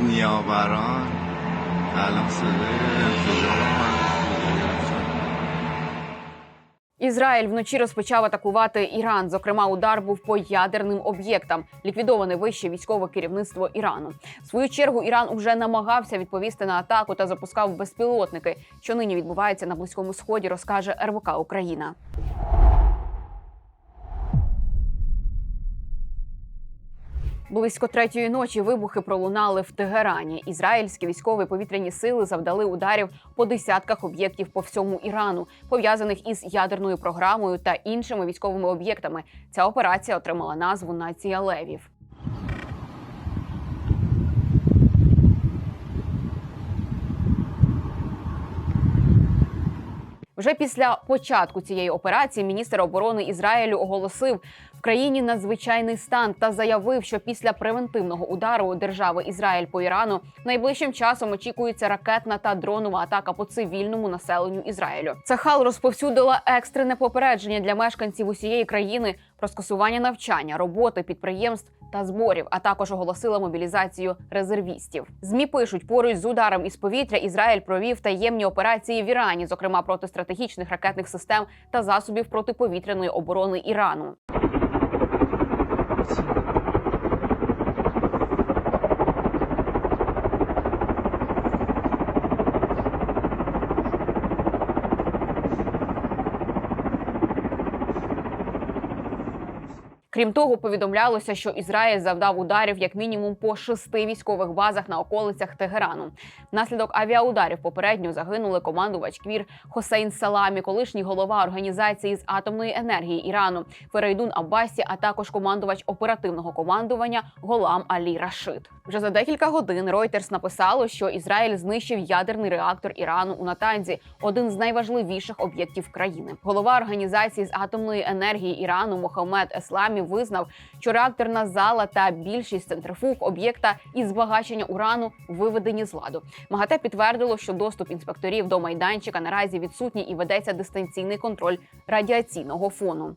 نیاوران الان صدای انفجار Ізраїль вночі розпочав атакувати Іран. Зокрема, удар був по ядерним об'єктам. Ліквідоване вище військове керівництво Ірану. В свою чергу Іран уже намагався відповісти на атаку та запускав безпілотники. Що нині відбувається на близькому сході, розкаже РВК Україна. Близько третьої ночі вибухи пролунали в Тегерані. Ізраїльські військові повітряні сили завдали ударів по десятках об'єктів по всьому Ірану, пов'язаних із ядерною програмою та іншими військовими об'єктами. Ця операція отримала назву Нація левів. Вже після початку цієї операції міністр оборони Ізраїлю оголосив країні надзвичайний стан та заявив, що після превентивного удару держави Ізраїль по Ірану найближчим часом очікується ракетна та дронова атака по цивільному населенню Ізраїлю. Цахал розповсюдила екстрене попередження для мешканців усієї країни про скасування навчання, роботи підприємств та зборів, а також оголосила мобілізацію резервістів. Змі пишуть, поруч з ударом із повітря Ізраїль провів таємні операції в Ірані, зокрема проти стратегічних ракетних систем та засобів протиповітряної оборони Ірану. Крім того, повідомлялося, що Ізраїль завдав ударів як мінімум по шести військових базах на околицях Тегерану. Внаслідок авіаударів попередньо загинули командувач Квір Хосейн Саламі, колишній голова організації з атомної енергії Ірану Ферейдун Аббасі, а також командувач оперативного командування Голам Алі Рашид. Вже за декілька годин Reuters написало, що Ізраїль знищив ядерний реактор Ірану у Натанзі, один з найважливіших об'єктів країни. Голова організації з атомної енергії Ірану Мохаммед Есламі визнав, що реакторна зала та більшість центрифуг об'єкта із збагачення урану виведені з ладу. МАГАТЕ підтвердило, що доступ інспекторів до майданчика наразі відсутній і ведеться дистанційний контроль радіаційного фону.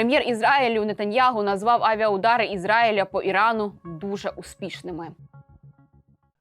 Прем'єр Ізраїлю Нетаньягу назвав авіаудари Ізраїля по Ірану дуже успішними.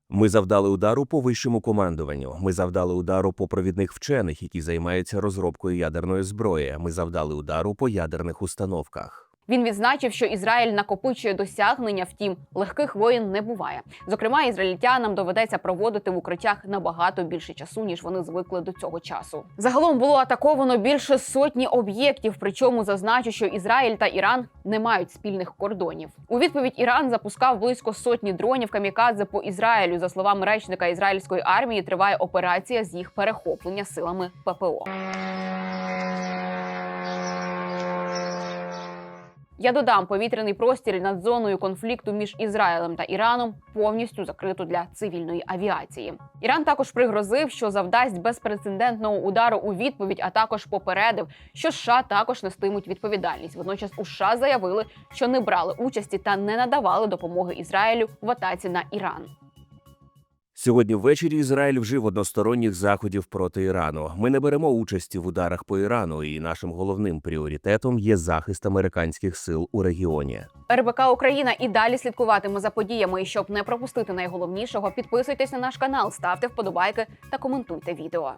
Ми завдали удару по вищому командуванню. Ми завдали удару по провідних вчених, які займаються розробкою ядерної зброї. Ми завдали удару по ядерних установках. Він відзначив, що Ізраїль накопичує досягнення, втім легких воєн не буває. Зокрема, ізраїльтянам доведеться проводити в укриттях набагато більше часу, ніж вони звикли до цього часу. Загалом було атаковано більше сотні об'єктів. Причому зазначу, що Ізраїль та Іран не мають спільних кордонів. У відповідь Іран запускав близько сотні дронів камікадзе по Ізраїлю. За словами речника ізраїльської армії, триває операція з їх перехоплення силами ППО. Я додам повітряний простір над зоною конфлікту між Ізраїлем та Іраном повністю закрито для цивільної авіації. Іран також пригрозив, що завдасть безпрецедентного удару у відповідь, а також попередив, що США також нестимуть відповідальність. Водночас у США заявили, що не брали участі та не надавали допомоги Ізраїлю в атаці на Іран. Сьогодні ввечері Ізраїль вжив односторонніх заходів проти Ірану. Ми не беремо участі в ударах по Ірану, і нашим головним пріоритетом є захист американських сил у регіоні. РБК Україна і далі слідкуватиме за подіями. І щоб не пропустити найголовнішого, підписуйтесь на наш канал, ставте вподобайки та коментуйте відео.